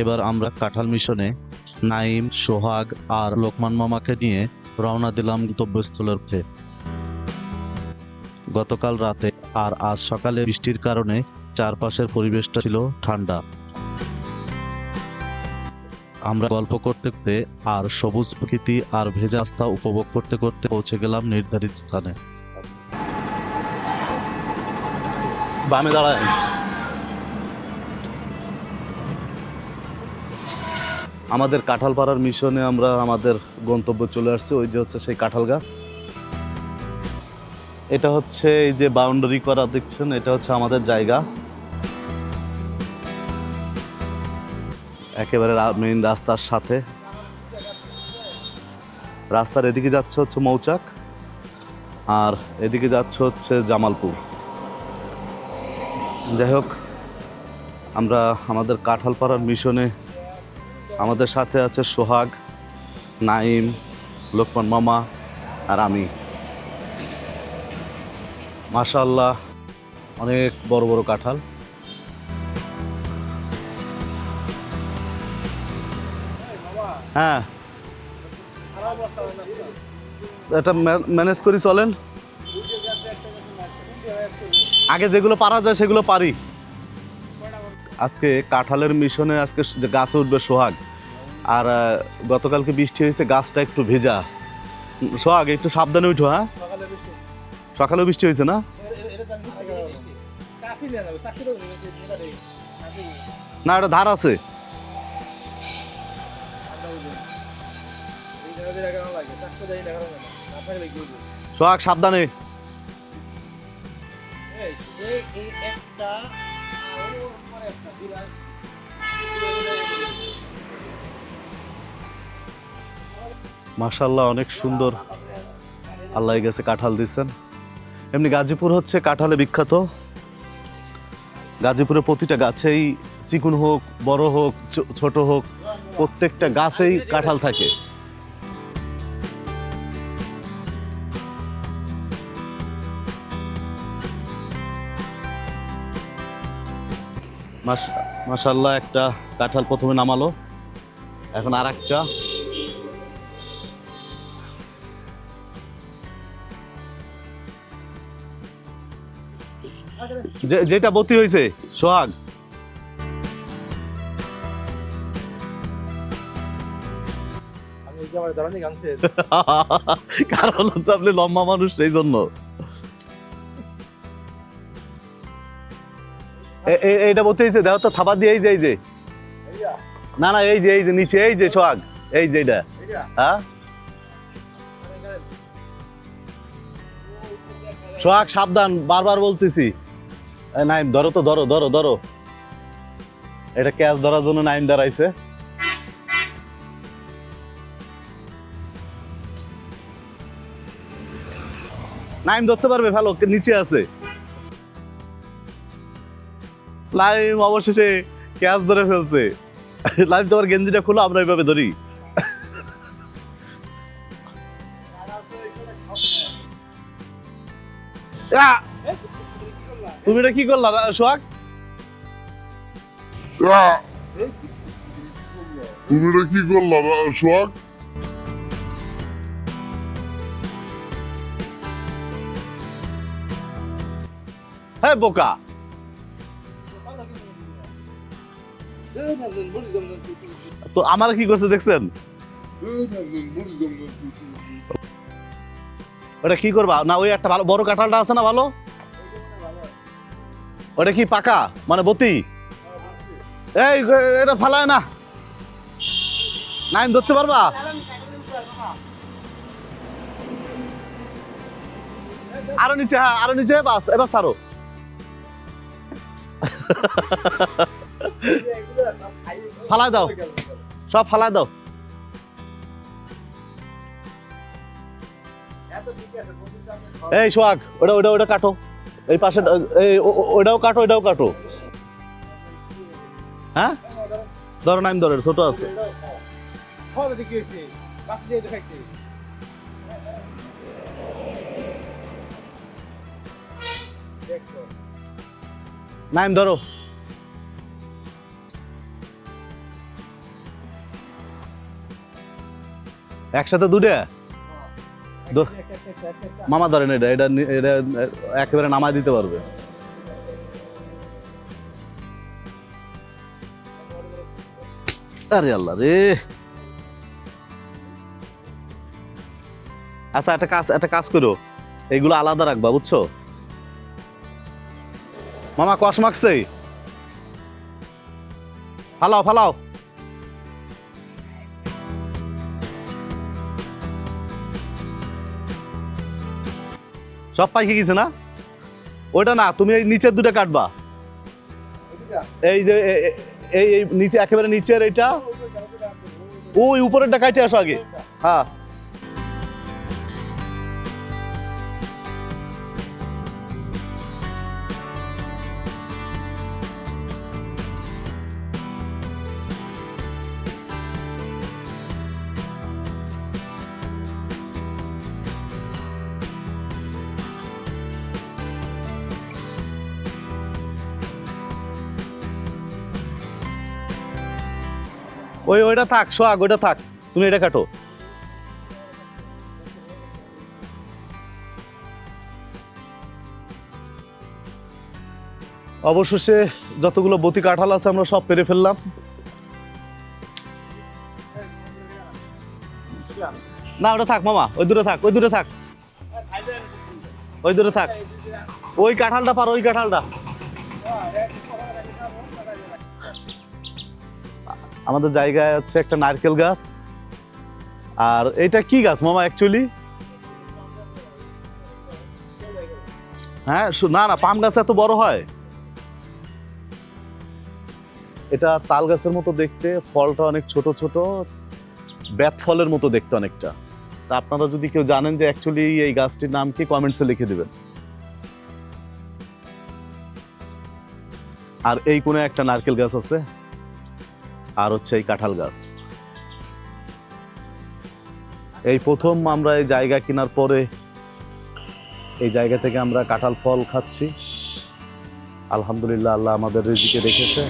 এবার আমরা কাঁঠাল মিশনে নাইম, সোহাগ আর লোকমান মামাকে নিয়ে রওনা দিলাম গন্তব্যস্থলের পথে। গতকাল রাতে আর আজ সকালে বৃষ্টির কারণে চারপাশের পরিবেশটা ছিল ঠান্ডা। আমরা গল্প করতে করতে আর সবুজ প্রকৃতি আর ভেজা রাস্তা উপভোগ করতে করতে পৌঁছে গেলাম নির্ধারিত স্থানে। বামে দাঁড়ায় আমাদের কাঁঠাল পাড়ার মিশনে আমরা আমাদের গন্তব্য চলে আসছি, ওই যে হচ্ছে সেই কাঁঠাল গাছ। এটা হচ্ছে এই যে বাউন্ডারি করা, দেখছেন? এটা হচ্ছে আমাদের জায়গা। একেবারে মেইন রাস্তার সাথে। রাস্তার এদিকে যাচ্ছে হচ্ছে মৌচাক, আর এদিকে যাচ্ছে হচ্ছে জামালপুর। যাই হোক, আমরা আমাদের কাঁঠালপাড়ার মিশনে আমাদের সাথে আছে সোহাগ, নাইম, লোকমান মামা আর আমি। মাশাল্লাহ অনেক বড় বড় কাঁঠাল। হ্যাঁ। এটা ম্যানেজ করি, চলেন। আগে যেগুলো পারা যায় সেগুলো পারি। আজকে কাঁঠালের মিশনে আজকে যে গাছে উঠবে সোহাগ। আর গতকালকে বৃষ্টি হয়েছে গাছটা একটু ভেজা। সোহাগ একটু সাবধানে উঠো হ্যাঁ? সকালেও বৃষ্টি হয়েছে না? না এটা ধার আছে। সোহাগ সাবধানে। মাশাল্লাহ অনেক সুন্দর। আল্লাহ গেছে কাঁঠাল দিচ্ছেন এমনি গাজীপুর হচ্ছে কাঁঠালে বিখ্যাত। গাজীপুরের প্রতিটা গাছেই চিকুন হোক, বড় হোক ছোট হোক, প্রত্যেকটা গাছেই কাঁঠাল থাকে। মাশাল্লাহ একটা কাঁঠাল প্রথমে নামালো। এখন আর একটা যেটা বতি হয়েছে সোহাগ। কারণ হচ্ছে আপনি লম্বা মানুষ সেই জন্য। এইটা বলতে হয়েছে দেখো তো দিয়ে এই যে এই যে। না না, এই যে এই যে, নিচে, এই যে, সোহাগ, এই যে এটা হ্যাঁ? সোহাগ, সাবধান, বারবার বলতেছি। নাইম, ধরো তো, ধরো ধরো ধরো। এটা ক্যাচ ধরার জন্য নাইম দাঁড়াইছে। নাইম ধরতে পারবে, ভালো, নিচে আছে। লাইম অবশেষে ক্যাচ ধরে ফেলছে। লাইম তোমার গেঞ্জিটা খুলো আমরা এইভাবে ধরি। তুমি এটা কি করলা সোহাগ? তুমি এটা কি করলা সোহাগ? হ্যাঁ বোকা। তো আমার কি করছে দেখছেন? ওটা কি করবা? না, ওই একটা ভালো, বড় কাঁঠালটা আছে না ভালো? ওটা কি পাকা? মানে বতি? এই, এটা ফালায় না। নাইম, ধরতে পারবা? আরও নিচে হ্যাঁ আরও নিচে, বাস, এবার সারো ফালাই দাও। সব ফালাই দাও। এই সোহাগ, ওটা ওটা ওটা কাটো। এই পাশে, এই ওটাও কাটো, এটাও কাটো। হ্যাঁ? ধরো নাইম ধরো, ছোট আছে। নাইম ধরো। একসাথে দুটা মামা ধরেন এটা এটা এটা একেবারে নামায় দিতে পারবে। আরে আল্লাহ রে। আচ্ছা একটা কাজ একটা কাজ করো। এইগুলো আলাদা রাখবা, বুঝছ? মামা কষ মাখছে? ফালাও ফালাও। সব পাইকে গেছে না? ওইটা না, তুমি এই নিচের দুটো কাটবা। এই যে এই নিচে, একেবারে নিচের এইটা। ওই উপরেরটা কাটে আসো আগে। হ্যাঁ। ওই ওইটা থাক সোহাগ ওইটা থাক। তুমি এটা কাটো। অবশেষে যতগুলো বতি কাঁঠাল আছে আমরা সব পেরে ফেললাম। না, ওটা থাক মামা, ওই দূরে থাক, ওই দূরে থাক। ওই দূরে থাক। ওই কাঁঠালটা পার, ওই কাঁঠালটা। আমাদের জায়গায় হচ্ছে একটা নারকেল গাছ। আর এটা কি গাছ, মামা অ্যাকচুয়ালি হ্যাঁ না না, পাম গাছ এত বড় হয়। এটা তাল গাছের মতো দেখতে, ফলটা অনেক ছোট ছোট, ব্যাত ফলের মতো দেখতে অনেকটা। তা আপনারা যদি কেউ জানেন যে অ্যাকচুয়ালি এই গাছটির নাম কি কমেন্টসে লিখে দিবেন। আর এই কোণে একটা নারকেল গাছ আছে। আর হচ্ছে এই কাঁঠাল গাছ। এই প্রথম আমরা এই জায়গা কেনার পরে এই জায়গা থেকে আমরা কাঁঠাল ফল খাচ্ছি। আলহামদুলিল্লাহ আল্লাহ আমাদের রিজিকে রেখেছে।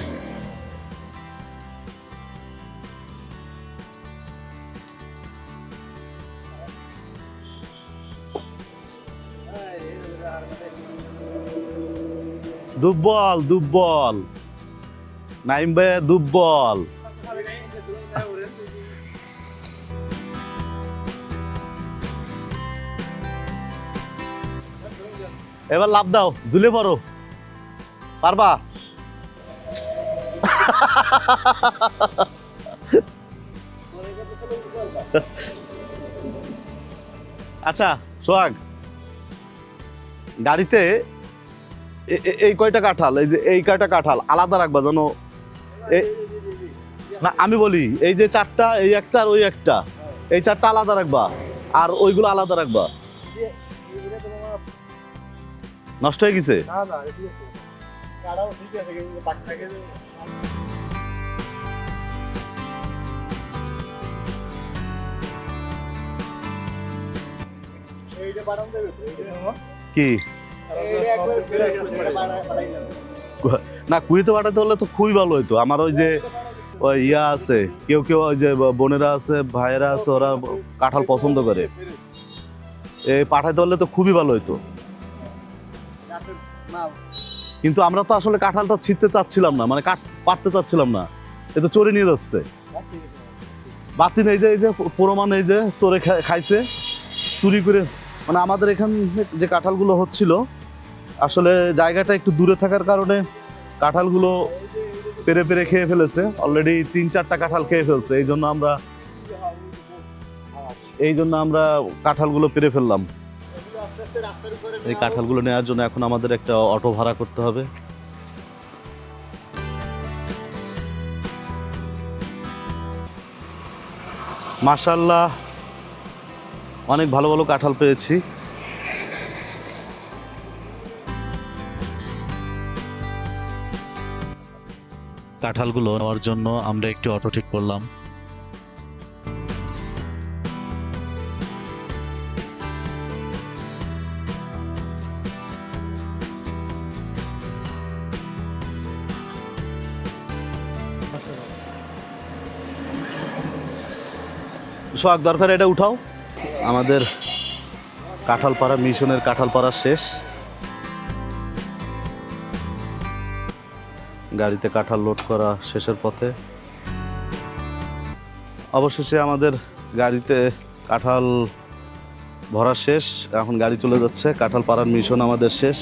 দুর্বল দুর্বল নাইম ভাই দুব্বল। এবার লাভ দাও, ঝুলে পড়ো। পারবা? আচ্ছা সোহাগ, গাড়িতে এই কয়টা কাঁঠাল? এই যে, এই কয়টা কাঁঠাল? আলাদা রাখবা এ- না, আমি বলি, এই যে চারটা, এই একটা আর ওই একটা। এই চারটা আলাদা রাখবা, আর ওইগুলো আলাদা রাখবা। নষ্ট হয়ে গেছে? কি? না কুইতে পাঠাতে হলে তো খুবই ভালো হইতো। আমার ওই যে ওই ইয়া আছে কেউ কেউ ওই যে বোনেরা আছে ভাইয়েরা আছে ওরা কাঁঠাল পছন্দ করে। এ পাঠাতে হলে তো খুবই ভালো হতো কিন্তু আমরা তো আসলে কাঁঠালটা ছিঁড়তে চাচ্ছিলাম না মানে কাট পারতে চাচ্ছিলাম না। এ তো চোরে নিয়ে যাচ্ছে। বাতিন এই যে এই যে প্রমাণ এই যে চোরে খাইছে। চুরি করে মানে আমাদের এখান যে কাঁঠালগুলো হচ্ছিল, আসলে জায়গাটা একটু দূরে থাকার কারণে কাঁঠালগুলো পেরে পেরে খেয়ে ফেলেছে। অলরেডি তিন চারটা কাঁঠাল খেয়ে ফেলছে। এই জন্য আমরা, এই জন্য আমরা কাঁঠালগুলো পেরে ফেললাম। এই কাঁঠালগুলো নেওয়ার জন্য এখন আমাদের একটা অটো ভাড়া করতে হবে। মাশাল্লাহ অনেক ভালো ভালো কাঁঠাল পেয়েছি। কাঁঠালগুলো নেওয়ার জন্য আমরা একটি অটো ঠিক করলাম। সোহাগ দরকার, এটা উঠাও। আমাদের কাঁঠালপাড়া, মিশনের কাঁঠালপাড়া শেষ। গাড়িতে কাঁঠাল লোড করা শেষের পথে। অবশেষে আমাদের গাড়িতে কাঁঠাল ভরা শেষ। এখন গাড়ি চলে যাচ্ছে কাঁঠাল পাড়ার মিশন আমাদের শেষ।